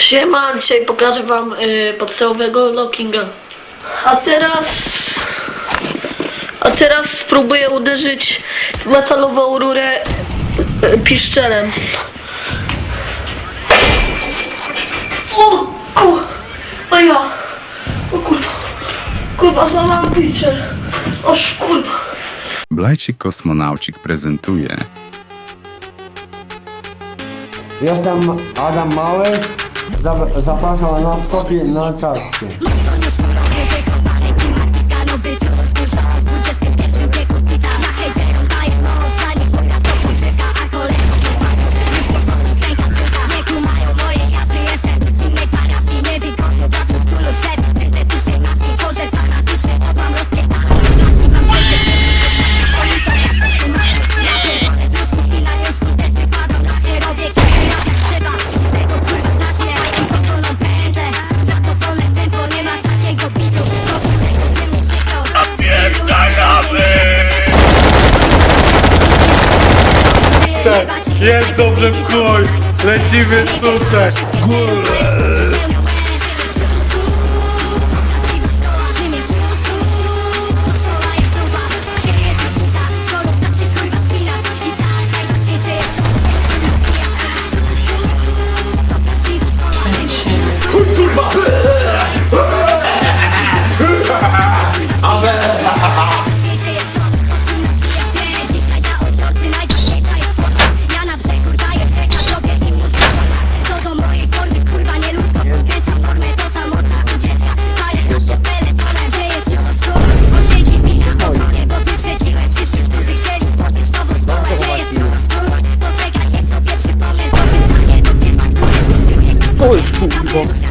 Siema, dzisiaj pokażę wam y, podstawowego lockinga. A teraz... A teraz spróbuję uderzyć w metalową rurę y, piszczelem. O, o, o ja. O kurwa. Kurwa, złamałam piszczel. Oż kurwa. Blajcik Kosmonaucik prezentuje Jestem Adam Mały, Zap- zapraszam na skopie na czaszkę. Jest dobrze w chuj! Lecimy tutaj! Ja Ось бульба.